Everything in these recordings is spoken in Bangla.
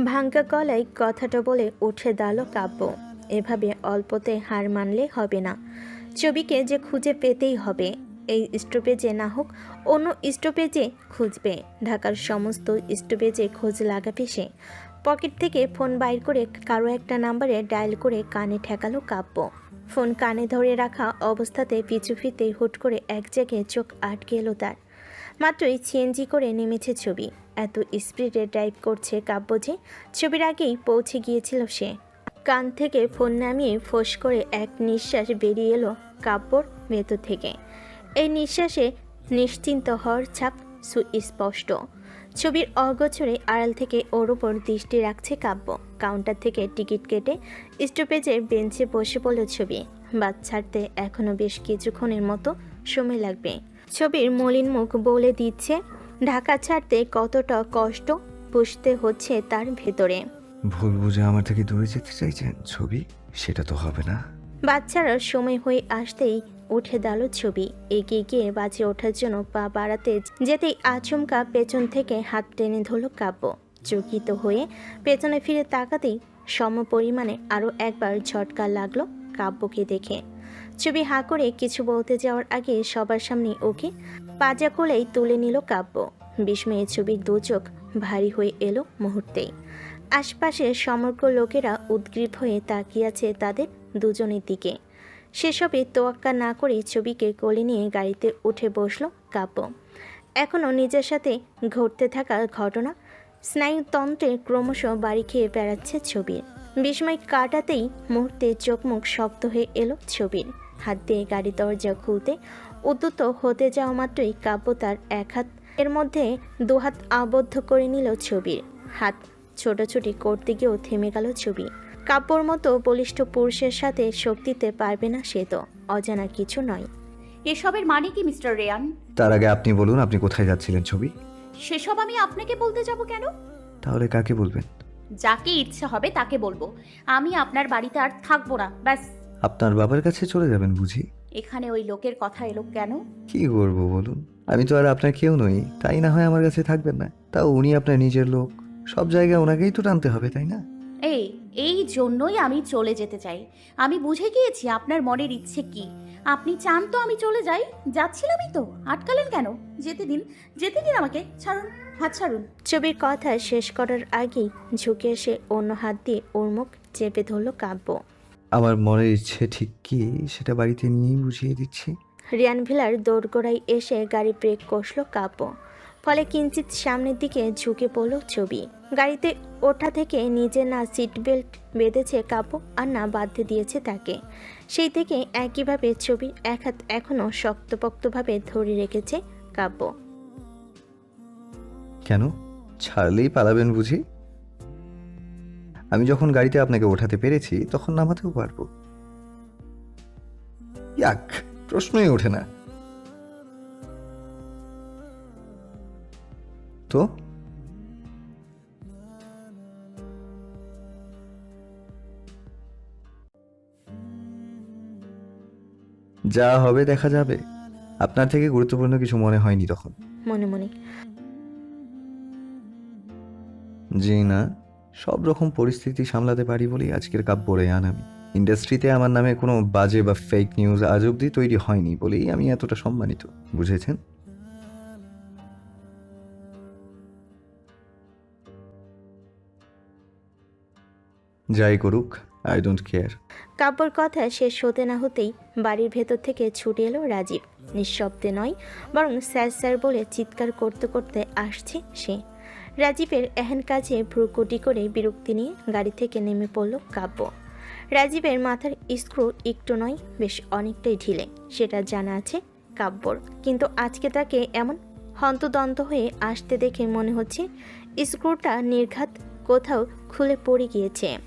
ভাঙ্গা গলায় কথাটা বলে উঠে দাঁড়াল কাব্য। এভাবে অল্পতে হার মানলে হবে না। ছবিকে যে খুঁজে পেতেই হবে। এই স্টপেজে না হোক, অন্য স্টপেজে খুঁজবে। ঢাকার সমস্ত স্টপেজে খোঁজ লাগাবে সে। পকেট থেকে ফোন বাইর করে কারও একটা নাম্বারে ডায়াল করে কানে ঠেকালো কাব্য। ফোন কানে ধরে রাখা অবস্থাতে পিছু ফিরতে হুট করে এক জায়গায় চোখ আটকে এলো তার। মাত্রই সিএনজি করে নেমেছে ছবি। এত স্পিডে ড্রাইভ করছে কাব্য যে, ছবির আগেই পৌঁছে গিয়েছিল সে। কান থেকে ফোন নামিয়ে ফোঁস করে এক নিঃশ্বাস বেরিয়ে এলো কাব্যর ভেতর থেকে। এই নিঃশ্বাসে নিশ্চিন্ত হওয়ার ছাপ সুস্পষ্ট। ছবির অগোচরে আড়াল থেকে ওর ওপর দৃষ্টি রাখছে কাব্য। কাউন্টার থেকে টিকিট কেটে স্টপেজে বেঞ্চে বসে পড়ল ছবি। বাদ ছাড়তে এখনও বেশ কিছুক্ষণের মতো সময় লাগবে। ছবির মলিন মুখ বলে দিচ্ছে ঢাকা ছাড়তে কতটা কষ্ট বুঝতে হচ্ছে তার ভেতরে। ভুল বুঝে আমার থেকে দূরে যেতে চাইছেন ছবি? সেটা তো হবে না। বাচ্চারা সময় হয়ে আসতেই উঠে দাঁড়াল ছবি। এগিয়ে গিয়ে বাজে ওঠার জন্য পা বাড়াতে যেতেই আচমকা পেছন থেকে হাত টেনে ধরল কাব্য। চকিত হয়ে পেছনে ফিরে তাকাতেই সম পরিমাণে আরও একবার ঝটকা লাগল কাব্যকে দেখে। ছবি হাঁ করে কিছু বলতে যাওয়ার আগে সবার সামনে ওকে পাজা কোলেই তুলে নিল কাব্য। বিস্ময়ে ছবির দু চোখ ভারী হয়ে এলো মুহূর্তেই। আশপাশে সমগ্র লোকেরা উদ্গ্রীব হয়ে তাকিয়ে আছে তাদের দুজনের দিকে। সেসবে তোয়াক্কা না করে ছবিকে কোলে নিয়ে গাড়িতে উঠে বসল কাব্য। এখনও নিজের সাথে ঘটতে থাকা ঘটনা স্নায়ুতন্ত্রে ক্রমশ বাড়ি খেয়ে বেড়াচ্ছে ছবির বিস্ময় কাটাতেই মুহূর্তে চোখ মুখ শক্ত হয়ে এলো ছবির হাত দিয়ে গাড়ি দরজা খুলতে উদ্যত হতে যাওয়া মাত্রই কাব্য তার এক হাত এর মধ্যে দুহাত আবদ্ধ করে নিল ছবির। হাত ছোটাছুটি করতে গিয়েও থেমে গেল ছবি। কাব্যর মতো বলিষ্ঠ পুরুষের সাথে শক্তিতে পারবে না সে তো অজানা কিছু নয়। এসবের মানে কি মিস্টার রেয়ান? তার আগে আপনি বলুন আপনি কোথায় যাচ্ছিলেন ছবি? সেসব আমি আপনাকে বলতে যাব কেন? তাহলে কাকে বলবেন? যাকে ইচ্ছে হবে তাকে বলব। আমি আপনার বাড়িতে আর থাকব না ব্যাস। আপনার বাবার কাছে চলে যাবেন বুঝি? এখানে ওই লোকের কথা এলো কেন? কি করব বলুন? আমি তো আর আপনার কেউ নই তাই না হয় আমার কাছে থাকবেন না। তাও উনি আপনার নিজের লোক। সব জায়গায় ওনাকেই তো টানতে হবে তাই না? এই এই জন্যই আমি চলে যেতে চাই। আমি বুঝে গিয়েছি আপনার মনের ইচ্ছে কি। আপনি চান তো আমি চলে যাই। যাচ্ছিলামই তো। আটকালেন কেন? যেতে দিন যেতে দিন আমাকে। ছাড়ুন হাত ছাড়ুন। ছবির কথা শেষ করার আগেই ঝুঁকে এসে অন্য হাত দিয়ে ওর মুখ চেপে ধরল কাব্য। আমার মনের ইচ্ছে ঠিক কি? সেটা বাড়িতে নিয়েই বুঝিয়ে দিচ্ছি। রিয়ান ভিলার দোরগোড়ায় এসে গাড়ি ব্রেক কষল কাব্য ফলে কিঞ্চিত সামনের দিকে ঝুঁকে পড়ল ছবি। গাড়িতে ওঠা থেকে নিজে না সিট বেল্ট বেঁধেছে কাব্য আর না বাঁধতে দিয়েছে তাকে। সেই থেকে একইভাবে ছবির এক হাত এখনও শক্তপোক্তভাবে ধরে রেখেছে কাব্য কেন? ছাড়লেই পালাবেন বুঝি? আমি যখন গাড়িতে আপনাকে ওঠাতে পেরেছি তখন নামাতেও পারব। ইয়াক প্রশ্নই ওঠে না। তো? যা হবে দেখা যাবে। আপনার থেকে গুরুত্বপূর্ণ কিছু মনে হয়নি তখন। মনে মনে। জি না। সব রকম পরিস্থিতি সামলাতে পারি বলেই আজকের কাব্য রেয়ান আমি। ইন্ডাস্ট্রিতে আমার নামে কোনো বাজে বা ফেক নিউজ আজ অব্দি তৈরি হয়নি বলেই আমি এতটা সম্মানিত, বুঝেছেন? যাই করুক আই ডোন্ট কেয়ার কাব্যর কথা শেষ হতে না হতেই বাড়ির ভেতর থেকে ছুটে এলো রাজীব। নিঃশব্দে নয়, বরং স্যার স্যার বলে চিৎকার করতে করতে আসছে সে। রাজীবের এহেন কাজে ভ্রুকুটি করে বিরক্তি নিয়ে গাড়ি থেকে নেমে পড়ল কাব্য। রাজীবের মাথার স্ক্রু একটু নয়, বেশ অনেকটাই ঢিলে, সেটা জানা আছে কাব্যর। কিন্তু আজকে তাকে এমন হন্তদন্ত হয়ে আসতে দেখে মনে হচ্ছে স্ক্রুটা নির্ঘাত কোথাও খুলে পড়ে গিয়েছে।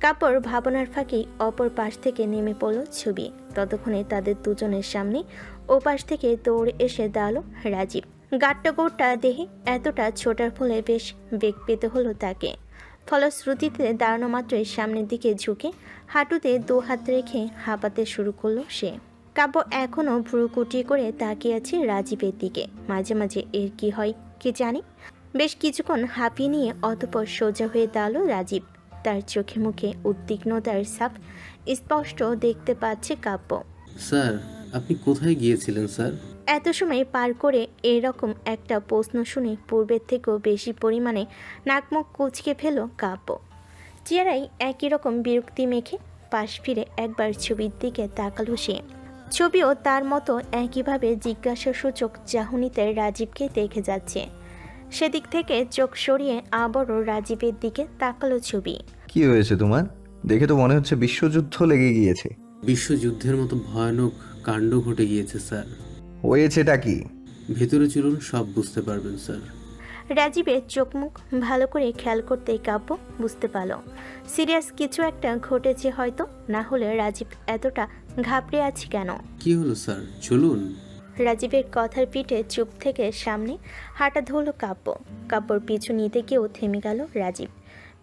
কাপড় ভাবনার ফাঁকি অপর পাশ থেকে নেমে পড়ল ছবি। ততক্ষণে তাদের দুজনের সামনে ও পাশ থেকে দৌড়ে এসে দাঁড়াল রাজীব। গাট্টা গোট্টা দেহে এতটা ছোটার ফলে বেশ বেগ পেতে হলো তাকে। ফলশ্রুতিতে দাঁড়ানো মাত্রই সামনের দিকে ঝুঁকে হাঁটুতে দু হাত রেখে হাঁপাতে শুরু করল সে। কাব্য এখনও ভ্রু কুটিয়ে করে তাকিয়ে আছে রাজীবের দিকে। মাঝে মাঝে এর কি হয় কি জানি? বেশ কিছুক্ষণ হাঁপিয়ে নিয়ে অতপর সোজা হয়ে দাঁড়াল রাজীব। তার চোখে মুখে উদ্বিগ্নতার সাপ স্পষ্ট দেখতে পাচ্ছে কাব্য। স্যার, আপনি কোথায় গিয়েছিলেন, স্যার? এত সময় পার করে এরকম একটা প্রশ্ন শুনে পূর্বের থেকেও বেশি পরিমাণে নাকমুখ কুচকে ফেল কাব্য। চেহারাই একই রকম বিরক্তি মেখে পাশ ফিরে একবার ছবির দিকে তাকালো সে। ছবিও তার মতো একইভাবে জিজ্ঞাসাসূচক চাহনিতে রাজীবকে দেখে যাচ্ছে। সেদিক থেকে চোখ সরিয়ে আবারও রাজীবের দিকে তাকালো ছবি। কি হয়েছে তোমার? দেখে তো মনে হচ্ছে বিশ্বযুদ্ধ লেগে গিয়েছে। বিশ্বযুদ্ধের মতো ভয়ানক কাণ্ড ঘটে গিয়েছে স্যার। হয়েছেটা কি? ভেতরে চলুন সব বুঝতে পারবেন স্যার। রাজীবের চোখ মুখ ভালো করে খেয়াল করতেই কাব্য বুঝতে পারল। সিরিয়াস কিছু একটা ঘটেছে হয়তো না হলে রাজীব এতটা ঘাবড়ে আছে কেন? কি হলো স্যার? চলুন। রাজীবের কথার পিঠে চুপ থেকে সামনে হাঁটা ধরল কাব্য। কাব্যর পিছু নিতে গিয়েও থেমে গেল রাজীব।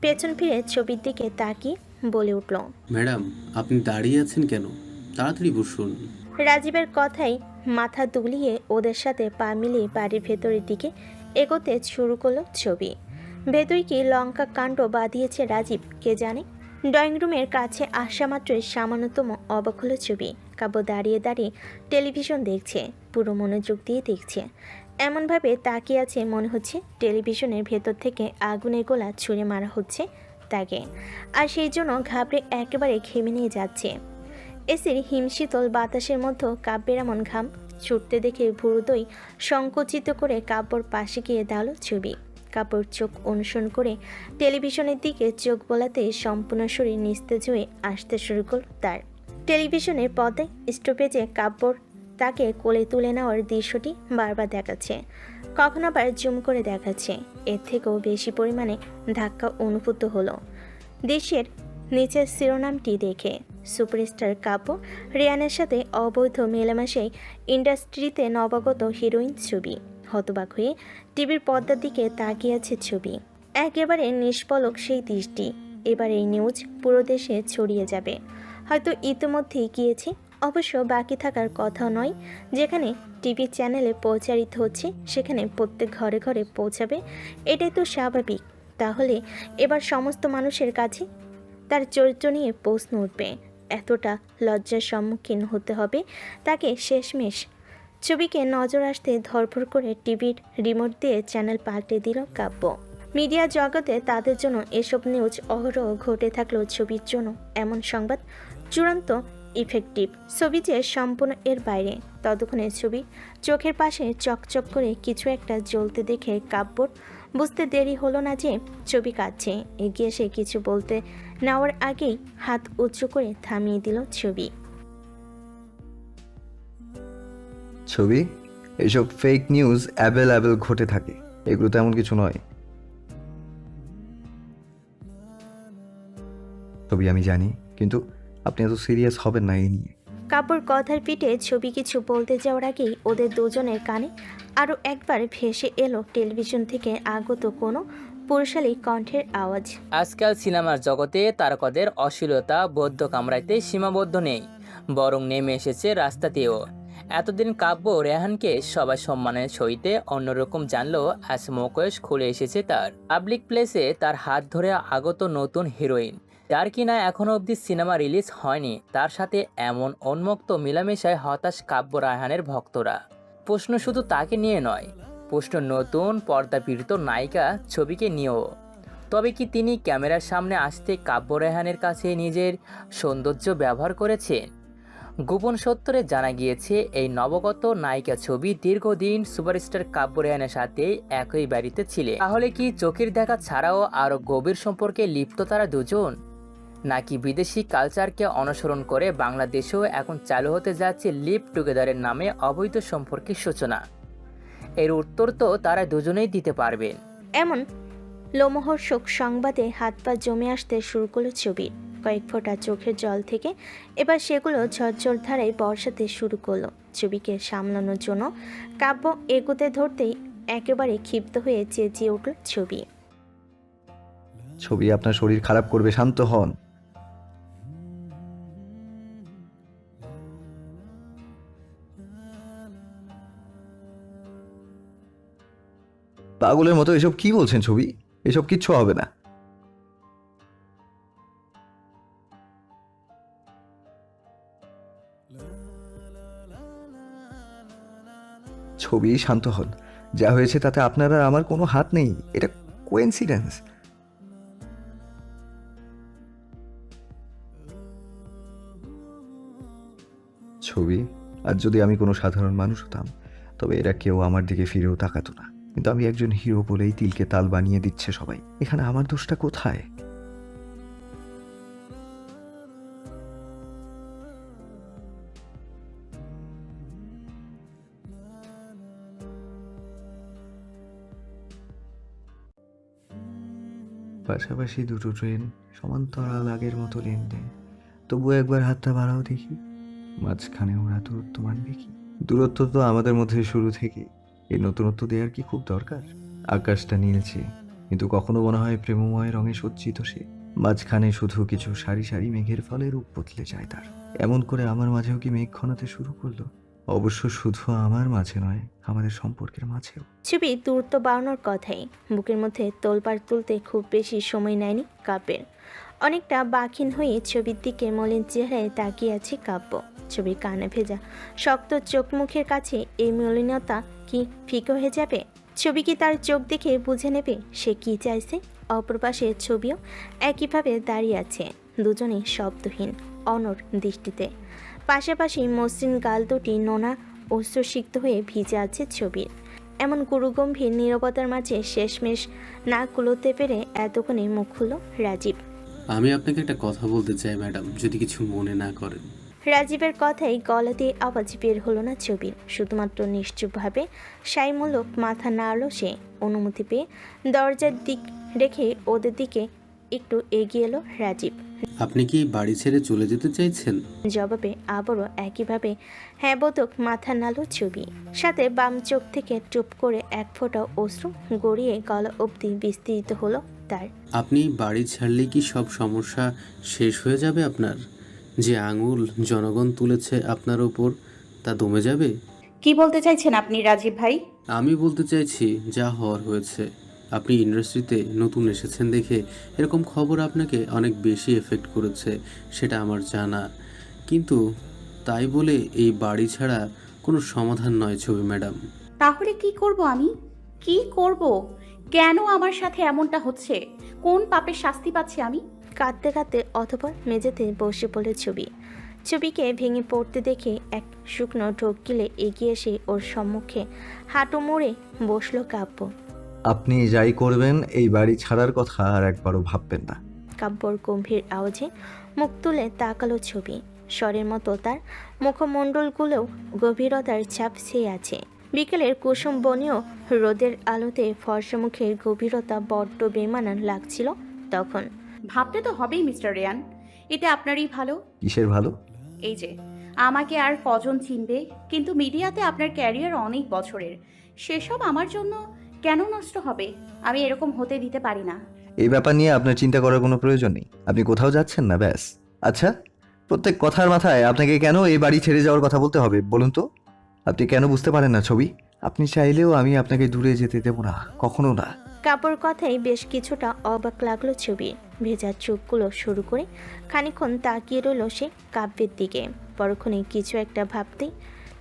পেছন ফিরে ছবির দিকে তাকিয়ে বলে উঠল ম্যাডাম আপনি দাঁড়িয়ে আছেন কেন? তাড়াতাড়ি বসুন। রাজীবের কথাই মাথা দুলিয়ে ওদের সাথে পা মিলিয়ে বাড়ির ভেতরের দিকে এগোতে শুরু করল ছবি। ভেতরে কি লঙ্কা কাণ্ড বাঁধিয়েছে রাজীব, কে জানে? ড্রয়িং রুমের কাছে আসা মাত্রই সামান্যতম অবাক হলো ছবি। কাব্য দাঁড়িয়ে দাঁড়িয়ে টেলিভিশন দেখছে, পুরো মনোযোগ দিয়ে দেখছে। এমনভাবে তাকিয়ে আছে মনে হচ্ছে টেলিভিশনের ভেতর থেকে আগুনের গোলা ছুঁড়ে মারা হচ্ছে তাকে। আর সেই জন্য ঘাবড়ে একেবারে ঘেমে নিয়ে যাচ্ছে। এসির হিমশীতল বাতাসের মধ্যে কাব্যের এমন ঘাম। ছুটতে দেখে ভুরুদই সংকুচিত করে কাব্যর পাশে গিয়ে দাঁড়াল ছবি। কাপড় চোখ অনুসরণ করে টেলিভিশনের দিকে চোখ বোলাতে সম্পূর্ণ শরীর নিস্তেজ হয়ে আসতে শুরু করল তার। টেলিভিশনের পর্দায় স্টপেজে কাব্যর তাকে কোলে তুলে নেওয়ার দৃশ্যটি বারবার দেখাচ্ছে। কখনো আবার জুম করে দেখাচ্ছে। এর থেকেও বেশি পরিমাণে ধাক্কা অনুভূত হলো। দেশের নিচের শিরোনামটি দেখে সুপারস্টার কাব্য রিয়ানের সাথে অবৈধ মেলামেশাই ইন্ডাস্ট্রিতে নবাগত হিরোইন ছবি। হতবাক হয়ে টিভির পর্দার দিকে তাকিয়ে আছে ছবি। একেবারে নিষ্পলক সেই দৃষ্টি। এবার এই নিউজ পুরো দেশে ছড়িয়ে যাবে। হয়তো ইতিমধ্যেই গিয়েছে, অবশ্য বাকি থাকার কথা নয়। যেখানে টিভি চ্যানেলে প্রচারিত হচ্ছে, সেখানে প্রত্যেক ঘরে ঘরে পৌঁছাবে, এটাই তো স্বাভাবিক। তাহলে এবার সমস্ত মানুষের কাছে তার চরিত্র নিয়ে প্রশ্ন উঠবে। এতটা লজ্জার সম্মুখীন হতে হবে। তাকে শেষমেশ ছবিকে নজর আসতে ধরফর করে টিভির রিমোট দিয়ে চ্যানেল পাল্টে দিল কাব্য। মিডিয়া জগতে তাদের জন্য এসব নিউজ অহরহ ঘটে থাকলেও ছবির জন্য এমন সংবাদ চূড়ান্ত ইফেক্টিভ ছবি যে সম্পূর্ণ এর বাইরে। ততক্ষণে ছবি চোখের পাশে চকচক করে কিছু একটা জ্বলতে দেখে কাব্যর বুঝতে দেরি হলো না যে ছবি কাঁদছে। এগিয়ে এসে কিছু বলতে নেওয়ার আগেই হাত উঁচু করে থামিয়ে দিল ছবি। ছবি? এইসব ফেক নিউজ অ্যাভেলেবেল ঘটে থাকে। এগুলো তেমন কিছু নয়। ছবি আমি জানি কিন্তু আপনি এত সিরিয়াস হবেন না এই নিয়ে। কাপড় কথার পিঠে ছবি কিছু বলতে যাওয়ার আগেই ওদের দুজনের কানে আরও একবার ভেসে এলো টেলিভিশন থেকে আগত কোনো পুরুষালী কণ্ঠের আওয়াজ। আজকাল সিনেমার জগতে তারকাদের অশ্লীলতা বৌদ্ধ কামড়াইতে সীমাবদ্ধ নেই, বরং নেমে এসেছে রাস্তাতেও। এতদিন কাব্য রেহানকে সবাই সম্মানের সহিতে অন্যরকম জানলেও আজ মুকেশ খুলে এসেছে তার। পাবলিক প্লেসে তার হাত ধরে আগত নতুন হিরোইন, যার কিনা এখনও অবধি সিনেমা রিলিজ হয়নি, তার সাথে এমন উন্মুক্ত মিলামেশায় হতাশ কাব্য রায়হানের ভক্তরা। প্রশ্ন শুধু তাকে নিয়ে নয় প্রশ্ন নতুন, পর্দাপীড়িত নায়িকা ছবিকে নিয়েও। তবে কি তিনি ক্যামেরার সামনে আসতে কাব্য রেহানের কাছে নিজের সৌন্দর্য ব্যবহার করেছেন? গোপন সত্তরে জানা গিয়েছে, এই নবগত নায়িকা ছবি দীর্ঘদিন সুপারস্টার কাব্য রেহানের সাথে একই বাড়িতে ছিলেন। তাহলে কি চোখের দেখা ছাড়াও আরও গভীর সম্পর্কে লিপ্ত তারা দুজন? নাকি বিদেশি কালচারকে অনুসরণ করে বাংলাদেশেও এখন চালু হতে যাচ্ছে লিভ টুগেদারের নামে অবৈধ সম্পর্কের সূচনা? এর উত্তর তো তারা দুজনেই দিতে পারবেন এমন লোমহর্ষক সংবাদে হাত পা জমে আসতে শুরু করল ছবির কয়েক ফোঁটা চোখের জল থেকে এবার সেগুলো ঝরঝর ধারায় বর্ষাতে শুরু করল। ছবিকে সামলানোর জন্য কাব্য এগোতে ধরতেই একেবারে ক্ষিপ্ত হয়ে চেঁচিয়ে উঠল ছবি। ছবি আপনার শরীর খারাপ করবে শান্ত হন। পাগলের মতো এসব কি বলছেন ছবি? এসব কিচ্ছু হবে না। ছবি শান্ত হন। যা হয়েছে তাতে আপনার আর আমার কোনো হাত নেই। এটা কোয়েন্সিডেন্স ছবি, আর যদি আমি কোনো সাধারণ মানুষ হতাম, তবে এরা কেউ আমার দিকে ফিরেও তাকাতো না। কিন্তু আমি একজন হিরো বলেই তিলকে তাল বানিয়ে দিচ্ছে সবাই। এখানে আমার দোষটা কোথায়? পাশাপাশি দুটো ট্রেন, সমান্তরাল আগের মতো লেনদেন। তবু একবার হাতটা বাড়াও দেখি। মাঝখানে ওরা দূরত্ব মানবে কি? দূরত্ব তো আমাদের মধ্যে শুরু থেকে এই নতুনত্ব দেওয়ার কি খুব দরকার? আকাশটা নীলছে, কিন্তু কখনো মনে হয় প্রেমময় রঙে সজ্জিত সে। মাঝখানে শুধু কিছু সারি সারি মেঘের ফলে রূপ বদলে যায় তার। এমন করে আমার মাঝেও কি মেঘ ঘনাতে শুরু করল? অবশ্য শুধু আমার মাঝে নয়, আমাদের সম্পর্কের মাঝেও। ছবি দূরত্ব বাড়ানোর কথাই। বুকের মধ্যে তোলপাড় তুলতে খুব বেশি সময় নেয়নি কাব্যের। অনেকটা বাখিন হয়ে ছবির দিকে মলিন চেহারায় তাকিয়ে আছে কাব্য। ছবির কানে ভেজা শক্ত চোখ মুখের কাছে এই মলিনতা কি ফিকে হয়ে যাবে? ছবি কি তার চোখ দেখে বুঝে নেবে? সে কি চাইছে? অপর পাশে ছবিও একইভাবে দাঁড়িয়ে আছে। দুজনেই শব্দহীন, অনর দৃষ্টিতে। পাশাপাশি মসৃণ গাল দুটি নোনা অশ্রুসিক্ত হয়ে ভিজে আছে ছবির। এমন গুরুগম্ভীর নীরবতার মাঝে শেষমেশ না কুলোতে পেরে এতক্ষণে মুখ খুলল রাজীব। আমি আপনাকে একটা কথা বলতে চাই, ম্যাডাম, যদি কিছু মনে না করেন। রাজীবের কথাই গলা দিয়ে আওয়াজ বের হলো না ছবির। শুধুমাত্র নিশ্চুপভাবে সাইমূলক মাথা নাড়ল সে। অনুমতি পেয়ে দরজার দিক রেখে ওদের দিকে একটু এগিয়ে এলো রাজীব। আপনি কি বাড়ি ছেড়ে চলে যেতে চাইছেন? জবাবে আবারও একইভাবে হ্যাঁ বোধক মাথা নাড়ল ছবি। সাথে বাম চোখ থেকে চুপ করে এক ফোঁটা অশ্রু গড়িয়ে গলা অবধি বিস্তৃত হলো তার। আপনি বাড়ি ছাড়লে কি সব সমস্যা শেষ হয়ে যাবে আপনার? যে আঙুল জনগণ তুলেছে আপনার ওপর তা দমে যাবে? কি বলতে চাইছেন আপনি রাজীব ভাই? আমি বলতে চাইছি যা হওয়ার হয়েছে। আপনি ইন্ডাস্ট্রিতে নতুন এসেছেন দেখে এরকম খবর আপনাকে অনেক বেশি এফেক্ট করেছে সেটা আমার জানা। কিন্তু তাই বলে এই বাড়ি ছাড়া কোনো সমাধান নয় ছবি ম্যাডাম। তাহলে কি করব আমি? কি করব? কেন আমার সাথে এমনটা হচ্ছে? কোন পাপের শাস্তি পাচ্ছি আমি? কাঁদতে কাঁদতে অথবা মেঝেতে বসে পড়ে ছবি। ছবিকে ভেঙে পড়তে দেখে এক শুকনো ঢোক গিলে এগিয়ে এসে ওর সম্মুখে হাঁটু মুড়ে বসল কাব্য। আপনি যাই করবেন এই বাড়ি ছাড়ার কথা আর একবারও ভাববেন না। কাব্যর গম্ভীর আওয়াজে মুখ তুলে তাকালো ছবি। স্বরের মতো তার মুখমণ্ডলগুলোও গভীরতার ছাপ ছেয়ে আছে। বিকেলের কুসুম বনেও রোদের আলোতে ফর্সা মুখের গভীরতা বড্ড বেমানান লাগছিল তখন। ভাবতে তো হবেই মিস্টার রেয়ান। এতে আপনারই ভালো? কিসের ভালো? এই যে আমাকে আর কজন চিনবে? কিন্তু মিডিয়াতে আপনার ক্যারিয়ার অনেক বছরের। সেসব আমার জন্য কেন নষ্ট হবে? আমি এরকম হতে দিতে পারি না। এই ব্যাপার নিয়ে আপনার চিন্তা করার কোনো প্রয়োজন নেই। আপনি কোথাও যাচ্ছেন না ব্যাস। আচ্ছা প্রত্যেক কথার মাথায় আপনাকে কেন এই বাড়ি ছেড়ে যাওয়ার কথা বলতে হবে বলুন তো? আপনি কেন বুঝতে পারেন না ছবি? আপনি চাইলেও আমি আপনাকে দূরে যেতে দেবো না কখনো না। কাপড় কথাই বেশ কিছুটা অবাক লাগল ছবি। ভেজা চোখগুলো শুরু করে খানিক্ষণ তাকিয়ে রইল সে কাব্যের দিকে। পরক্ষণে কিছু একটা ভাবতেই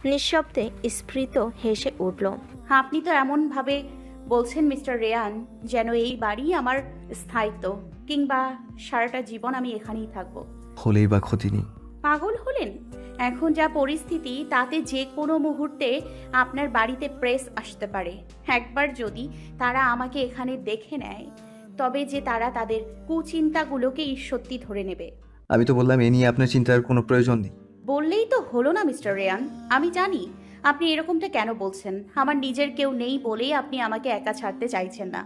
নিঃশব্দে স্ফীত হেসে উঠল আপনি তো এমনভাবে বলছেন মিস্টার রেয়ান যেন এই বাড়ি আমার স্থায়িত্ব কিংবা সারাটা জীবন আমি এখানেই থাকব। হলেই বা ক্ষতি নেই। পাগল হলেন? এখন যা পরিস্থিতি তাতে যে কোনো মুহূর্তে আপনার বাড়িতে প্রেস আসতে পারে। একবার যদি তারা আমাকে এখানে দেখে নেয় তবে যে তারা তাদের কুচিন্তাগুলোকেই সত্যি ধরে নেবে। আমি তো বললাম এ নিয়ে আপনার চিন্তার কোনো প্রয়োজন নেই। বললেই তো হলো না মিস্টার রেয়ান। আমি জানি আপনি এরকমটা কেন বলছেন। আমার নিজের কেউ নেই বলেই আপনি আমাকে একা ছাড়তে চাইছেন না।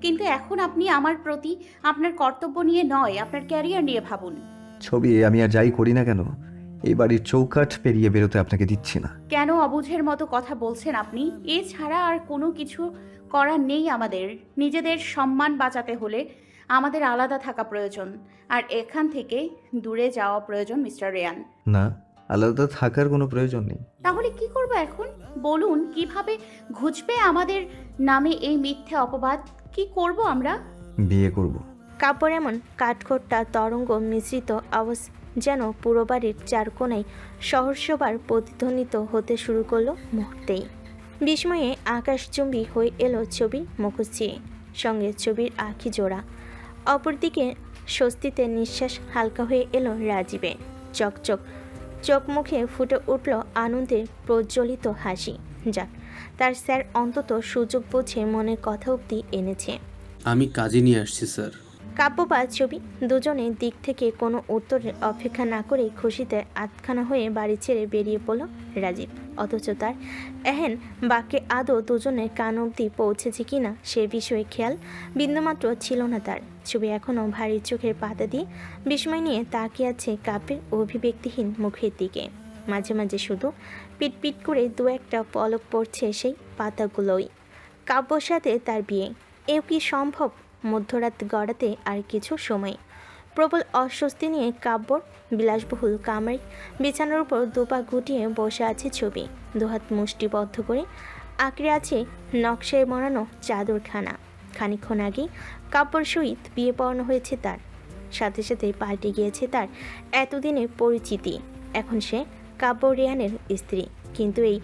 কিন্তু এখন আপনি আমার প্রতি আপনার কর্তব্য নিয়ে নয় আপনার ক্যারিয়ার নিয়ে ভাবুন। ছবি আমি আর যাই করি না কেন? এই বাড়ির চৌকাঠ পেরিয়ে বেরোতে আপনাকে দিচ্ছি না। কেন অবুঝের মতো কথা বলছেন আপনি? এছাড়া আর কোনো কিছু করার নেই আমাদের। নিজেদের সম্মান বাঁচাতে হলে আমাদের আলাদা থাকা প্রয়োজন। আর এখান থেকে দূরে যাওয়া প্রয়োজন মিস্টার রেয়ান। না আলাদা থাকার কোনো প্রয়োজন নেই। তাহলে কি করব এখন? বলুন কীভাবে ঘুচবে আমাদের নামে এই মিথ্যে অপবাদ? কি করব আমরা? বিয়ে করব। কাপড় এমন কাঠখোট্টা তরঙ্গ মিশ্রিত আওয়াজ যেন পুরো বাড়ির চার কোনায় সহস্রবার প্রতিধ্বনিত হতে শুরু করল মুহূর্তেই। বিস্ময়ে আকাশচুম্বী হয়ে এলো ছবির মুখশ্রী সঙ্গে ছবির আঁখি জোড়া। অপরদিকে স্বস্তিতে নিঃশ্বাস হালকা হয়ে এলো রাজীবে চকচক চোখ মুখে ফুটে উঠল আনন্দের প্রজ্বলিত হাসি। যাক, তার স্যার অন্তত সুযোগ বুঝে মনের কথা অবধি এনেছে। আমি কাজে নিয়ে আসছি, স্যার। কাব্য বা ছবি দুজনের দিক থেকে কোনো উত্তরের অপেক্ষা না করেই খুশিতে আটখানা হয়ে বাড়ি ছেড়ে বেরিয়ে পড়ল রাজীব। অথচ তার এহেন বাক্যে আদৌ দুজনের কান অবধি পৌঁছেছে কি না সে বিষয়ে খেয়াল বিন্দুমাত্র ছিল না তার। ছবি এখনও ভারী চোখের পাতা দিয়ে বিস্ময় নিয়ে তাকিয়ে আছে কাব্যের অভিব্যক্তিহীন মুখের দিকে। মাঝে মাঝে শুধু পিটপিট করে দু একটা পলক পড়ছে সেই পাতাগুলোই। কাব্যর সাথে তার বিয়ে। এও কি সম্ভব? মধ্যরাত গড়াতে আর কিছু সময়। প্রবল অস্বস্তি নিয়ে কাব্যর বিলাসবহুল কামড়ে বিছানার উপর দুপা গুটিয়ে বসে আছে ছবি। দুহাত মুষ্টিবদ্ধ করে আঁকড়ে আছে নকশায় বানানো চাদরখানা খানিক্ষণ আগেই কাব্যর সহিত বিয়ে পড়ানো হয়েছে তার। সাথে সাথে পাল্টে গিয়েছে তার এতদিনের পরিচিতি। এখন সে কাব্য রেয়ানের স্ত্রী। কিন্তু এই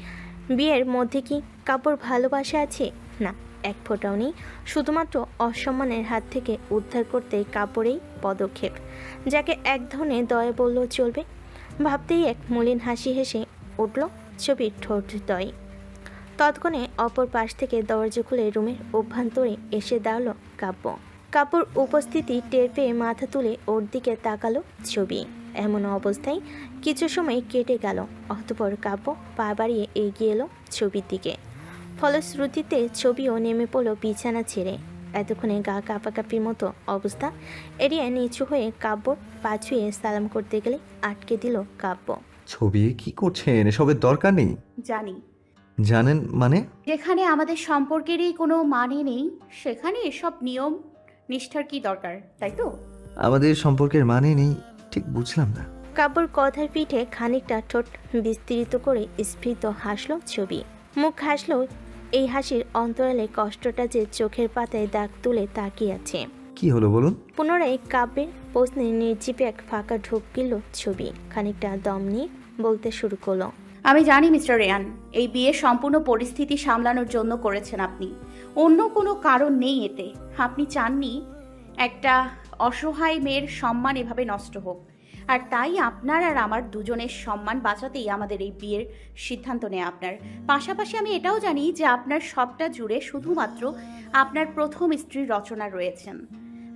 বিয়ের মধ্যে কি কাব্যর ভালোবাসা আছে? না। এক ফোঁটাও নেই। শুধুমাত্র অসম্মানের হাত থেকে উদ্ধার করতে কাপড়েই পদক্ষেপ। যাকে এক ধরনের দয়া বললেও চলবে। ভাবতেই এক মলিন হাসি হেসে উঠল ছবির ঠোঁটদ্বয় তৎক্ষণে অপর পাশ থেকে দরজা খুলে রুমের অভ্যন্তরে এসে দাঁড়াল কাব্য। কাপড় উপস্থিতি টের পেয়ে মাথা তুলে ওর দিকে তাকালো ছবি। এমন অবস্থায় কিছু সময় কেটে গেল, অতপর কাব্য পা বাড়িয়ে এগিয়ে এলো ছবির দিকে। ফলশ্রুতিতে ছবিও নেমে পড়ল বিছানা ছেড়ে। এতক্ষণে গা কাঁপাকাঁপির মতো অবস্থা। এড়িয়ে নিচু হয়ে কাব্য পা ছুঁয়ে সালাম করতে গেলে আটকে দিল কাব্য। ছবি কি করছেন? এসবের দরকার নেই। জানি। জানেন মানে? যেখানে আমাদের সম্পর্কেরই কোনো মানে নেই সেখানে এসব নিয়ম নিষ্ঠার কি দরকার তাই তো? আমাদের সম্পর্কের মানে নেই ঠিক বুঝলাম না। কাব্যর কথার পিঠে খানিকটা ঠোঁট বিস্তৃত করে স্ফীত হাসলো ছবি। মুখ হাসলো এই হাসির অন্তরালে কষ্টটা যে চোখের পাতায় দাগ তুলে তাকিয়ে আছে কি হলো বলুন? পুনরায় কাব্যের প্রশ্নে নির্জীবে এক ফাঁকা ঢোক গেল ছবি। খানিকটা দম নিয়ে বলতে শুরু করল আমি জানি মিস্টার রেয়ান এই বিয়ে সম্পূর্ণ পরিস্থিতি সামলানোর জন্য করেছেন আপনি। অন্য কোনো কারণ নেই এতে। আপনি চাননি একটা অসহায় মেয়ের সম্মান এভাবে নষ্ট হোক। আর তাই আপনার আর আমার দুজনের সম্মান বাঁচাতেই আমাদের এই বিয়ের সিদ্ধান্ত নেয় আপনার। পাশাপাশি আমি এটাও জানি যে আপনার সবটা জুড়ে শুধুমাত্র আপনার প্রথম স্ত্রীর রচনা রয়েছেন।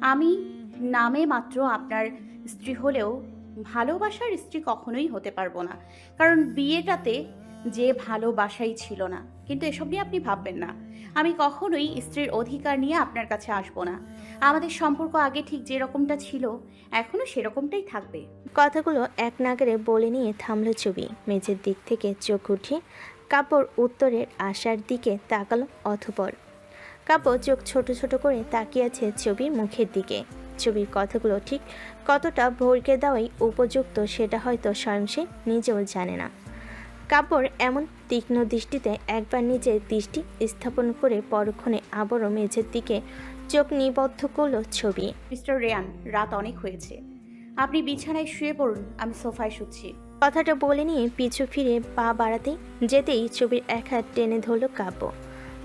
আমি নামে মাত্র আপনার স্ত্রী হলেও ভালোবাসার স্ত্রী কখনোই হতে পারব না। কারণ বিয়েটাতে যে ভালোবাসাই ছিল না। কিন্তু এসব নিয়ে আপনি ভাববেন না। আমি কখনোই স্ত্রীর অধিকার নিয়ে আপনার কাছে আসব না। আমাদের সম্পর্ক আগে ঠিক যেরকমটা ছিল এখনও সেরকমটাই থাকবে। কথাগুলো এক নাগারে বলে নিয়ে থামলো ছবি। মেঝের দিক থেকে চোখ উঠিয়ে কাপড় উত্তরের আশার দিকে তাকালো অথপর। কাপড় চোখ ছোট ছোট করে তাকিয়ে আছে ছবির মুখের দিকে। ছবির কথাগুলো ঠিক কতটা ভরকে দেওয়াই উপযুক্ত সেটা হয়তো স্বয়ং সে নিজেও জানে না। কাপড় এমন তীক্ষ্ণ দৃষ্টিতে একবার নিজের দৃষ্টি স্থাপন করে পরক্ষণে আবারও মেঝের দিকে চোখ নিবদ্ধ করল ছবি। মিস্টার রেয়ান রাত অনেক হয়েছে। আপনি বিছানায় শুয়ে পড়ুন আমি সোফায় শুচ্ছি। কথাটা বলে নিয়ে পিছু ফিরে পা বাড়াতে যেতেই ছবির এক হাত টেনে ধরল কাব্য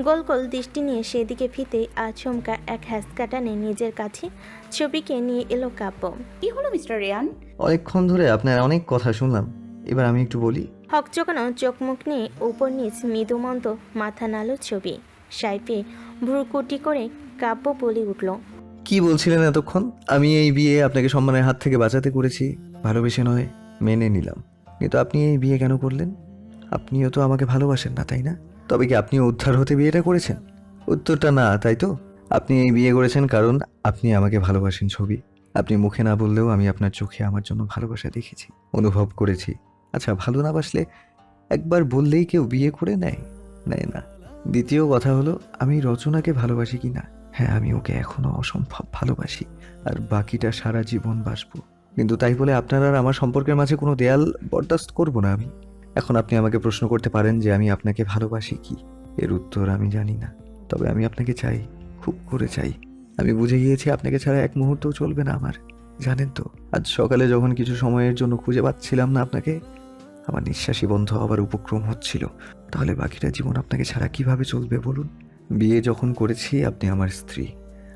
গোল গোল দৃষ্টি নিয়ে সেদিকে ফিতে আচমকা এক হ্যাসকা টানে নিজের কাছে ছবিকে নিয়ে এলো কাব্য কি হলো মিস্টার রেয়ান? অনেকক্ষণ ধরে আপনার অনেক কথা শুনলাম। এবার আমি একটু বলি হকচকানো চোখ মুখ নিয়ে উপর নিচ মৃদুমন্দ মাথা নালো ছবি। সাইপে ভ্রুকুটি করে কাব্য বলে উঠল, কি বলছিলেন এতক্ষণ? আমি এই বিয়ে আপনাকে সম্মানের হাত থেকে বাঁচাতে করেছি। ভালোবেসে নয়, মেনে নিলাম। কিন্তু আপনি এই বিয়ে কেন করলেন? আপনিও তো আমাকে ভালোবাসেন না, তাই না? তবে কি আপনি উদ্ধার হতে বিয়েটা করেছেন? উত্তরটা না, তাই তো? আপনি এই বিয়ে করেছেন কারণ আপনি আমাকে ভালোবাসেন ছবি। আপনি মুখে না বললেও আমি আপনার চোখে আমার জন্য ভালোবাসা দেখেছি, অনুভব করেছি। আচ্ছা ভালো না বাসলে একবার বললেই কেউ বিয়ে করে নেয়? নেয় না। দ্বিতীয় কথা হলো, আমি রচনাকে ভালোবাসি কি না হ্যাঁ আমি ওকে এখনও অসম্ভব ভালোবাসি আর বাকিটা সারা জীবন বাসবো। কিন্তু তাই বলে আপনারা আর আমার সম্পর্কের মাঝে কোনো দেয়াল বরদাস্ত করব না আমি? এখন আপনি আমাকে প্রশ্ন করতে পারেন যে আমি আপনাকে ভালোবাসি কি? এর উত্তর আমি জানি না। তবে আমি আপনাকে চাই, খুব করে চাই। আমি বুঝে গিয়েছি আপনাকে ছাড়া এক মুহূর্তও চলবে না আমার। জানেন তো, আজ সকালে যখন কিছু সময়ের জন্য খুঁজে পাচ্ছিলাম না আপনাকে আমার নিঃশ্বাসই বন্ধ হওয়ার উপক্রম হচ্ছিল। তাহলে বাকিটা জীবন আপনাকে ছাড়া কীভাবে চলবে বলুন? বিয়ে যখন করেছি, আপনি আমার স্ত্রী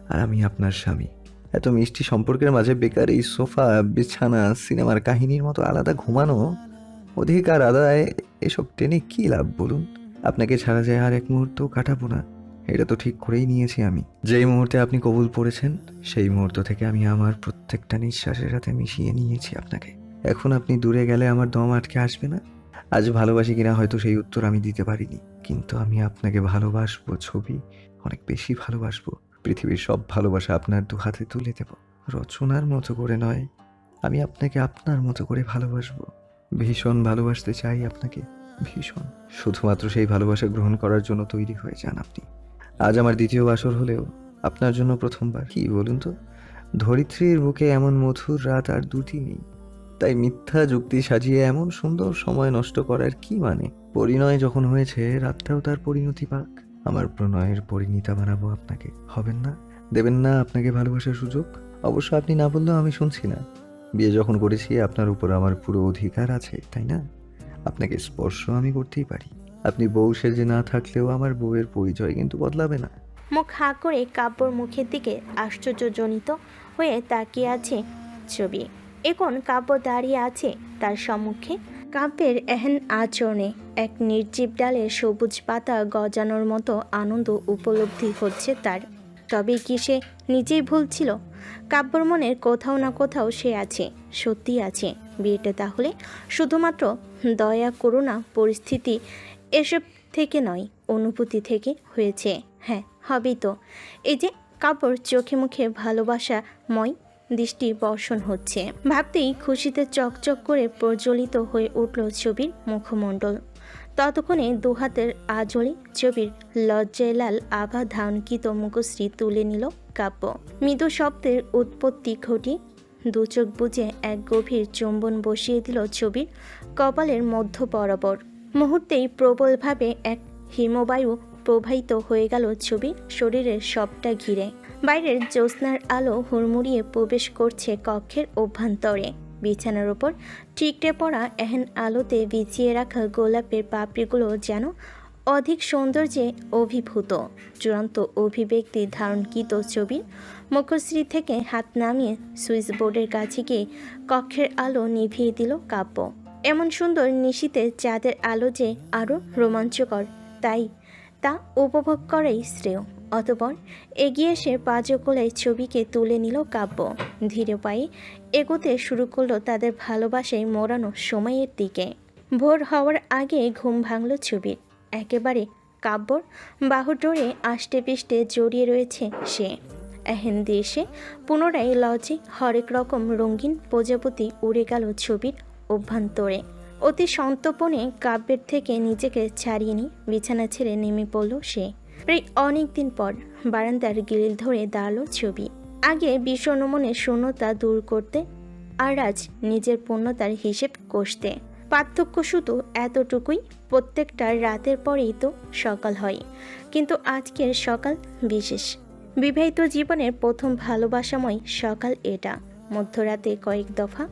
আর আমি আপনার স্বামী। এত মিষ্টি সম্পর্কের মাঝে বেকার এই সোফা, বিছানা, সিনেমার কাহিনীর মতো আলাদা ঘুমানো, অধিকার আদায়, এসব টেনে কী লাভ বলুন? আপনাকে ছাড়া যায় আর এক মুহূর্ত কাটাবো না। এটা তো ঠিক করেই নিয়েছি আমি। যেই মুহূর্তে আপনি কবুল পড়েছেন, সেই মুহূর্ত থেকে আমি আমার প্রত্যেকটা নিঃশ্বাসের সাথে মিশিয়ে নিয়েছি আপনাকে। এখন আপনি দূরে গেলে আমার দম আটকে আসবে না? আজ ভালোবাসি কিনা হয়তো সেই উত্তর আমি দিতে পারিনি। কিন্তু আমি আপনাকে ভালোবাসবো, ছবি অনেক বেশি ভালোবাসবো। পৃথিবীর সব ভালোবাসা আপনার দু হাতে তুলে দেব। রচনার মতো করে নয়, আমি আপনাকে আপনার মতো করে ভালোবাসবো। ভীষণ ভালোবাসতে চাই আপনাকে, ভীষণ। শুধুমাত্র সেই ভালোবাসা গ্রহণ করার জন্য তৈরি হয়ে যান আপনি। আজ আমার দ্বিতীয় বাসর হলেও আপনার জন্য প্রথমবার। কি বলুন তো? ধরিত্রীর বুকে এমন মধুর রাত আর দুটি নেই। তাই মিথ্যা যুক্তি সাজিয়ে এমন সুন্দর সময় নষ্ট করার কি মানে? পরিণয় যখন হয়েছে রাতটাও তার পরিণতি পাক। আমার প্রণয়ের পরিণীতা বানাবো আপনাকে। হবেন না? দেবেন না আপনাকে ভালোবাসার সুযোগ? অবশ্য আপনি না বললেও আমি শুনছি না। বিয়ে যখন করেছি, আপনার উপর আমার পুরো অধিকার আছে, তাই না? আপনাকে স্পর্শ আমি করতেই পারি। আপনি বউ সেজে না থাকলেও আমার বউয়ের পরিচয় কিন্তু বদলাবে না। মুখ হাঁ করে কাব্যর মুখের দিকে আশ্চর্যজনিত হয়ে তাকিয়ে আছে ছবি। এখন কাব্য দাঁড়িয়ে আছে তার সম্মুখে। কাব্যের এহেন আচরণে এক নির্জীব ডালে সবুজ পাতা গজানোর মতো আনন্দ উপলব্ধি হচ্ছে তার। তবে কি সে নিজেই ভুল ছিল? কাব্যর মনের কোথাও না কোথাও সে আছে, সত্যি আছে। বিয়েটা তাহলে শুধুমাত্র দয়া, করুণা, পরিস্থিতি এসব থেকে নয়, অনুভূতি থেকে হয়েছে। হ্যাঁ হবেই তো। এই যে কাপড় চোখে মুখে ভালোবাসাময় দৃষ্টি বর্ষণ হচ্ছে। ভাবতেই খুশিতে চকচক করে প্রজ্বলিত হয়ে উঠল ছবির মুখমণ্ডল। ততক্ষণে দুহাতের আজলি ছবির লজ্জায় লাল আভা ধারণকৃত মুখশ্রী তুলে নিল কাব্য। মৃদু শব্দের উৎপত্তি ঘটি দু চোখ বুঝে এক গভীর চুম্বন বসিয়ে দিল ছবির কপালের মধ্য বরাবর। মুহূর্তেই প্রবলভাবে এক হিমবায়ু প্রবাহিত হয়ে গেল ছবির শরীরের সবটা ঘিরে। বাইরের জ্যোৎস্নার আলো হুড়মুড়িয়ে প্রবেশ করছে কক্ষের অভ্যন্তরে। বিছানার ওপর ঠিকটে পড়া এহেন আলোতে বিছিয়ে রাখা গোলাপের পাপড়িগুলো যেন অধিক সৌন্দর্যে অভিভূত। চূড়ান্ত অভিব্যক্তি ধারণকৃত ছবির মুখশ্রী থেকে হাত নামিয়ে সুইচ বোর্ডের কাছে গিয়ে কক্ষের আলো নিভিয়ে দিল কাব্য। এমন সুন্দর নিশীতে চাঁদের আলো যে আরও রোমাঞ্চকর, তাই তা উপভোগ করাই শ্রেয়। অতপর এগিয়ে এসে পাঁচ কোলায় ছবিকে তুলে নিল কাব্য। ধীরে পায়ে এগোতে শুরু করল তাদের ভালোবাসায় মোড়ানো সময়ের দিকে। ভোর হওয়ার আগে ঘুম ভাঙল ছবির। একেবারে কাব্যর বাহু ডোরে আষ্টে পিষ্টে জড়িয়ে রয়েছে সে। এহেন দেশে পুনরায় লজে হরেক রকম রঙিন প্রজাপতি উড়ে গেল ছবির অভ্যন্তরে। অতি সন্তপনে কাব্যের থেকে নিজেকে ছাড়িয়ে নিয়ে বিছানা ছেড়ে নেমে পড়ল সে। প্রায় অনেক দিন পর বারান্দার গিরিল ধরে দাঁড়াল ছবি। আগে বিষণ্ণ মনে শূন্যতা দূর করতে আর আজ নিজের পূর্ণতার হিসেব কষতে। পার্থক্য শুধু এতটুকুই, প্রত্যেকটা রাতের পরেই তো সকাল হয়, কিন্তু আজকের সকাল বিশেষ। বিবাহিত জীবনের প্রথম ভালোবাসাময় সকাল এটা। মধ্যরাতে কয়েক দফা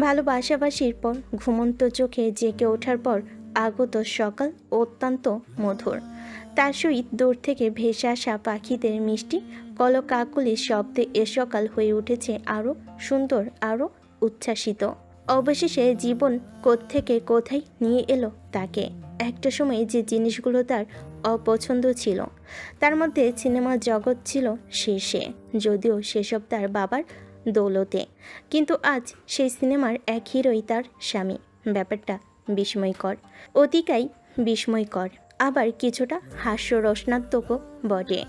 ভালোবাসাবাসির পর ঘুমন্ত চোখে জেগে ওঠার পর আগত সকাল অত্যন্ত মধুর। তার সহিত দূর থেকে ভেসে আসা পাখিদের মিষ্টি কলকাকুলির শব্দে এ সকাল হয়ে উঠেছে আরও সুন্দর, আরও উচ্ছ্বাসিত। অবশেষে জীবন কোত্থেকে কোথায় নিয়ে এলো তাকে? একটা সময় যে জিনিসগুলো তার অপছন্দ ছিল, তার মধ্যে সিনেমা জগৎ ছিল শীর্ষে, যদিও সেসব তার বাবার দৌলতে। কিন্তু আজ সেই সিনেমার এক হিরোই তার স্বামী। ব্যাপারটা বিস্ময়কর। অতিকাই বিস্ময়কর, আবার কিছুটা হাস্যরসনাত্মকও বটে।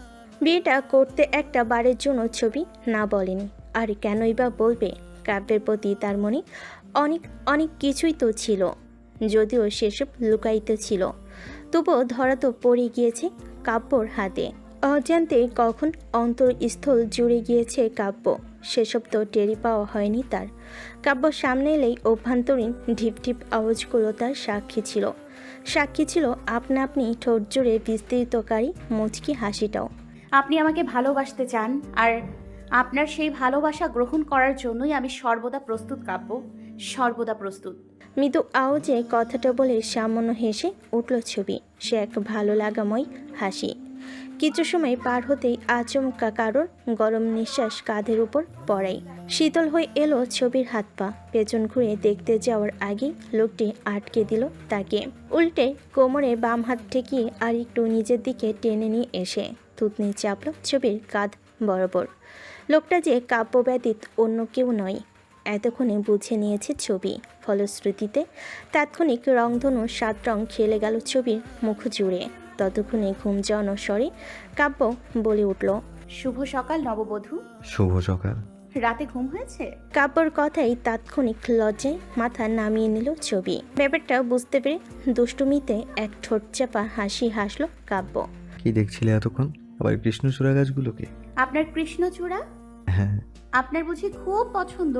বিয়েটা করতে একটা বারের জন্য ছবি না বলেনি, আর কেনই বা বলবে? কাব্যের প্রতি তার মনে অনেক অনেক কিছুই তো ছিল, যদিও সেসব লুকায়িত ছিল। তবুও ধরা তো পড়ে গিয়েছে কাব্যর হাতে। অজান্তে কখন অন্তরস্থল জুড়ে গিয়েছে কাব্য। সেসব তো টেরি পাওয়া হয়নি তার। কাব্য সামনে এলেই অভ্যন্তরীণ ঢিপ ঢিপ আওয়াজগুলো তার সাক্ষী ছিল। সাক্ষী ছিল আপনা আপনি ঠোঁট জুড়ে বিস্তৃতকারী মুচকি হাসিটাও। আপনি আমাকে ভালোবাসতে চান আর আপনার সেই ভালোবাসা গ্রহণ করার জন্যই আমি সর্বদা প্রস্তুত কাব্য। সর্বদা প্রস্তুত। মৃদু আওয়াজে কথাটা বলে সামান্য হেসে উঠল ছবি। সে এক ভালো লাগাময় হাসি। কিছু সময় পার হতেই আচমকা কারোর গরম নিঃশ্বাস কাঁধের উপর পড়াই শীতল হয়ে এলো ছবির হাত পা। পেছন ঘুরে দেখতে যাওয়ার আগে লোকটি আটকে দিল তাকে। উল্টে কোমরে বাম হাত ঠেকিয়ে আর একটু নিজের দিকে টেনে নিয়ে এসে থুতনি চাপল ছবির কাঁধ বরাবর। লোকটা যে কাব্য ব্যতীত অন্য কেউ নয়, এতক্ষণে বুঝে নিয়েছে ছবি। ফলশ্রুতিতে তাৎক্ষণিক রংধনু সাত রং খেলে গেল ছবির মুখ জুড়ে। ততক্ষণে ঘুম যাওয়ানো স্বরে কাব্য বলে উঠল শুভ সকাল নববধূ। শুভ সকাল। রাতে ঘুম হয়েছে? কাব্যর কথাই তাৎক্ষণিক লজ্জায় মাথা নামিয়ে নিল ছবি। ব্যাপারটা বুঝতে পেরে দুষ্টুমিতে এক ঠোঁট চাপা হাসি হাসলো কাব্য। কি দেখছিলে এতক্ষণ? আবার কৃষ্ণচূড়া গাছগুলোকে? আপনার কৃষ্ণচূড়া হ্যাঁ। আপনার বুঝি খুব পছন্দ?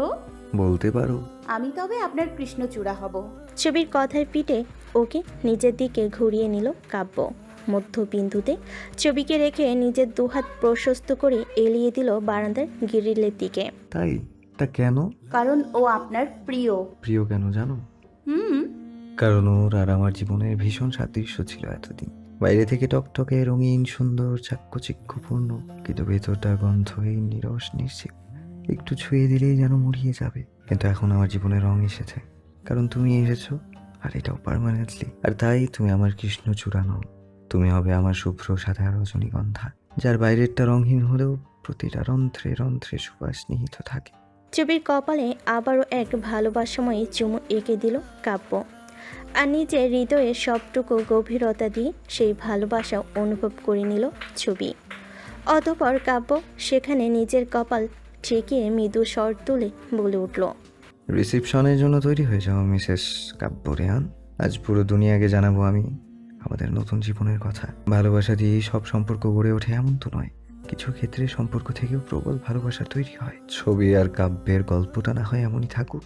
বলতে পারো। আমি তবে আপনার কৃষ্ণচূড়া হব। ছবির কথার পিঠে ওকে নিজের দিকে ঘুরিয়ে নিল কাব্য। মধ্যবিন্দুতে। ছবিকে রেখে নিজের দুহাত প্রশস্ত করে এলিয়ে দিল বারান্দার গিরিলের দিকে। তাই? তা কেন? কারণ ও আপনার প্রিয়। প্রিয় কেন জানো? হুম। কারণ ওর আর আমার জীবনের ভীষণ সাদৃশ্য ছিল এতদিন। বাইরে থেকে টকটকে রঙিন সুন্দর চাক্ষুচিক্ষুপূর্ণ কিন্তু ভেতরটা গন্ধহীন নিরস নিশ্চিত। একটু ছুঁয়ে দিলেই যেন মুড়িয়ে যাবে। কিন্তু এখন আমার জীবনে রং এসেছে। কারণ তুমি এসেছ আর এটাও পার্মানেন্টলি আর তাই তুমি আমার কৃষ্ণচূড়া নও। তুমি হবে আমার শুভ্র সাদা রজনীগন্ধা যার বাইরেরটা রঙহীন হলেও প্রতিটা রন্ধ্রে রন্ধ্রে সুবাস নিহিত থাকে। ছবির কপালে আবারও এক ভালোবাসাময়ী চুমু এঁকে দিল কাব্য। আর নিজের হৃদয়ে সবটুকু গভীরতা দিয়ে সেই ভালোবাসা অনুভব করে নিল ছবি। অতপর কাব্য সেখানে নিজের কপাল ঠেকিয়ে মৃদু স্বর তুলে বলে উঠল রিসেপশনের জন্য তৈরি হয়ে যাও মিসেস কাব্য রেহান আজ পুরো দুনিয়াকে জানাব আমি আমাদের নতুন জীবনের কথা। ভালোবাসা দিয়েই সব সম্পর্ক গড়ে ওঠে এমন তো নয়। কিছু ক্ষেত্রে সম্পর্ক থেকেও প্রবল ভালোবাসা তৈরি হয়। ছবি আর কাব্যের গল্পটা না হয় এমনই থাকুক।